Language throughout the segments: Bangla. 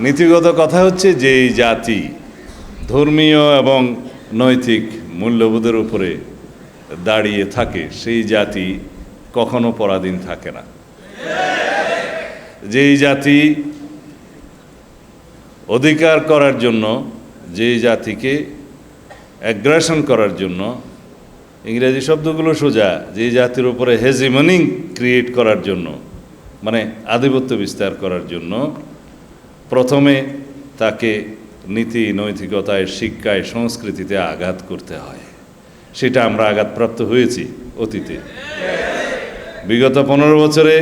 নীতিগত কথা হচ্ছে যে জাতি ধর্মীয় এবং নৈতিক মূল্যবোধের উপরে দাঁড়িয়ে থাকে, সেই জাতি কখনো পরাধীন থাকে না। যেই জাতি অধিকার করার জন্য, যেই জাতিকে অ্যাগ্রেশন করার জন্য, ইংরেজি শব্দগুলো সোজা, যেই জাতির উপরে হেজিমনিং ক্রিয়েট করার জন্য মানে আধিপত্য বিস্তার করার জন্য প্রথমে তাকে নীতি, নৈতিকতায়, শিক্ষায়, সংস্কৃতিতে আঘাত করতে হয়। সেটা আমরা আঘাতপ্রাপ্ত হয়েছি অতীতে। বিগত পনেরো বছরে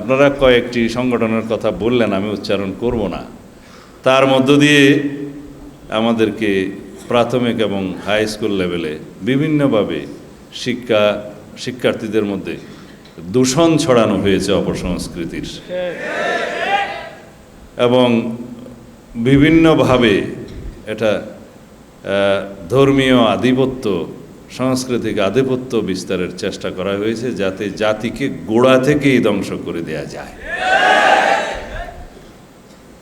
আপনারা কয়েকটি সংগঠনের কথা বললেন, আমি উচ্চারণ করব না। তার মধ্য দিয়ে আমাদেরকে প্রাথমিক এবং হাই স্কুল লেভেলে বিভিন্নভাবে শিক্ষা, শিক্ষার্থীদের মধ্যে দূষণ ছড়ানো হয়েছে অপসংস্কৃতির। এবং বিভিন্নভাবে এটা ধর্মীয় আধিপত্য, সাংস্কৃতিক আধিপত্য বিস্তারের চেষ্টা করা হয়েছে যাতে জাতিকে গোড়া থেকেই ধ্বংস করে দেয়া যায়।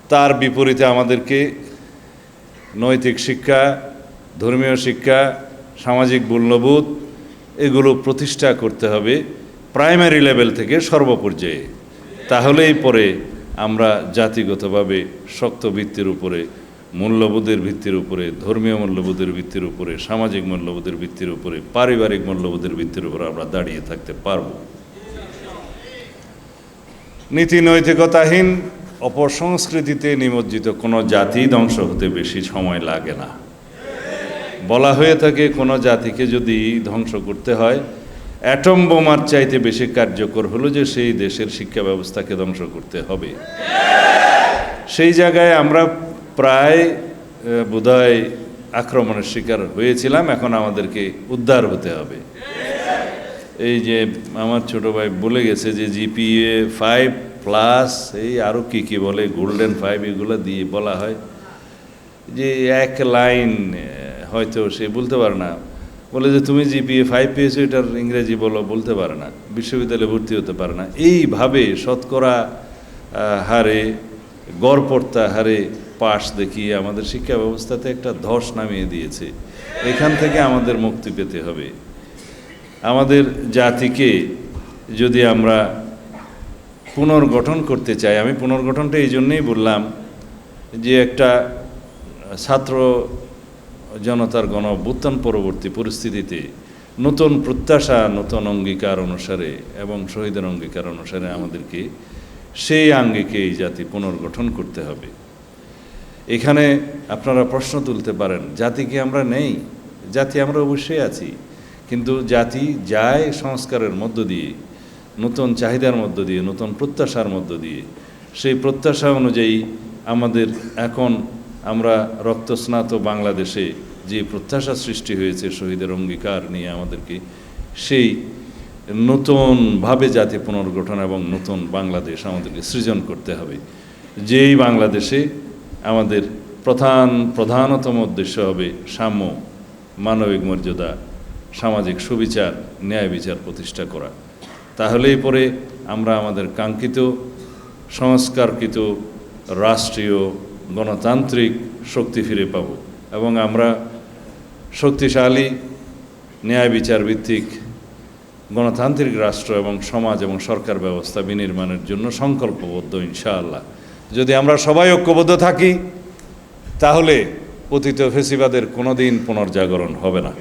তার বিপরীতে আমাদেরকে নৈতিক শিক্ষা, ধর্মীয় শিক্ষা, সামাজিক মূল্যবোধ এগুলো প্রতিষ্ঠা করতে হবে প্রাইমারি লেভেল থেকে সর্বপর্যায়ে। তাহলেই পরে আমরা জাতিগতভাবে শক্ত ভিত্তির উপরে, মূল্যবোধের ভিত্তির উপরে, ধর্মীয় মূল্যবোধের ভিত্তির উপরে, সামাজিক মূল্যবোধের ভিত্তির উপরে, পারিবারিক মূল্যবোধের ভিত্তির উপরে আমরা দাঁড়িয়ে থাকতে পারব। নীতি নৈতিকতাহীন অপসংস্কৃতিতে নিমজ্জিত কোনো জাতি ধ্বংস হতে বেশি সময় লাগে না। বলা হয়ে থাকে কোনো জাতিকে যদি ধ্বংস করতে হয় অ্যাটম বোমার চাইতে বেশি কার্যকর হলো যে সেই দেশের শিক্ষা ব্যবস্থাকে ধ্বংস করতে হবে। সেই জায়গায় আমরা প্রায় বোধহয় আক্রমণের শিকার হয়েছিলাম, এখন আমাদেরকে উদ্ধার হতে হবে। এই যে আমার ছোট ভাই বলে গেছে যে জিপিএ ফাইভ প্লাস, এই আরও কী কী বলে, গোল্ডেন ফাইভ এগুলো দিয়ে বলা হয়। যে এক লাইন হয়তো সে বলতে পারে না। বলে যে তুমি জিপিএ ফাইভ পেয়েছ, এটার ইংরেজি বলো, বলতে পারে না। বিশ্ববিদ্যালয়ে ভর্তি হতে পারে না। এইভাবে শতকরা হারে, গড়পড়তা হারে পাশ দেখিয়ে আমাদের শিক্ষা ব্যবস্থাতে একটা ধস নামিয়ে দিয়েছে। এখান থেকে আমাদের মুক্তি পেতে হবে। আমাদের জাতিকে যদি আমরা পুনর্গঠন করতে চাই, আমি পুনর্গঠনটা এই জন্যেই বললাম যে একটা ছাত্র জনতার গণ অভ্যুত্থান পরবর্তী পরিস্থিতিতে নতুন প্রত্যাশা, নতুন অঙ্গীকার অনুসারে এবং শহীদের অঙ্গীকার অনুসারে আমাদেরকে সেই আঙ্গিকে এই জাতি পুনর্গঠন করতে হবে। এখানে আপনারা প্রশ্ন তুলতে পারেন, জাতি কি আমরা নেই? জাতি আমরা অবশ্যই আছি, কিন্তু জাতি যায় সংস্কারের মধ্য দিয়ে, নতুন চাহিদার মধ্য দিয়ে, নতুন প্রত্যাশার মধ্য দিয়ে। সেই প্রত্যাশা অনুযায়ী আমাদের এখন আমরা রক্তস্নাত বাংলাদেশে যে প্রত্যাশা সৃষ্টি হয়েছে শহীদের অঙ্গীকার নিয়ে আমাদেরকে, সেই নতুনভাবে জাতি পুনর্গঠন এবং নতুন বাংলাদেশ আমাদেরকে সৃজন করতে হবে। যেই বাংলাদেশে আমাদের প্রধান, প্রধানতম উদ্দেশ্য হবে সাম্য, মানবিক মর্যাদা, সামাজিক সুবিচার, ন্যায় বিচার প্রতিষ্ঠা করা। তাহলেই পরে আমরা আমাদের কাঙ্ক্ষিত, সংস্কারকৃত, রাষ্ট্রীয় গণতান্ত্রিক শক্তি ফিরে পাব এবং আমরা শক্তিশালী ন্যায় বিচার ভিত্তিক গণতান্ত্রিক রাষ্ট্র এবং সমাজ এবং সরকার ব্যবস্থা বিনির্মাণের জন্য সংকল্পবদ্ধ, ইনশাআল্লাহ। যদি আমরা সবাই ঐক্যবদ্ধ থাকি, তাহলে অতীত ফেসিবাদের কোনোদিন পুনর্জাগরণ হবে না।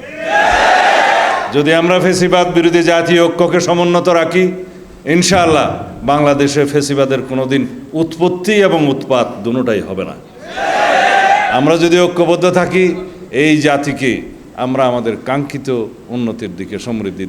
যদি আমরা ফেসিবাদ বিরোধী জাতীয় ঐক্যকে সমুন্নত রাখি ইনশাআল্লাহ বাংলাদেশে ফেসিবাদের কোনো দিন উৎপত্তি এবং উৎপাত দুটাই হবে না। আমরা যদি ঐক্যবদ্ধ থাকি, এই জাতিকে আমরা আমাদের কাঙ্ক্ষিত উন্নতির দিকে সমৃদ্ধি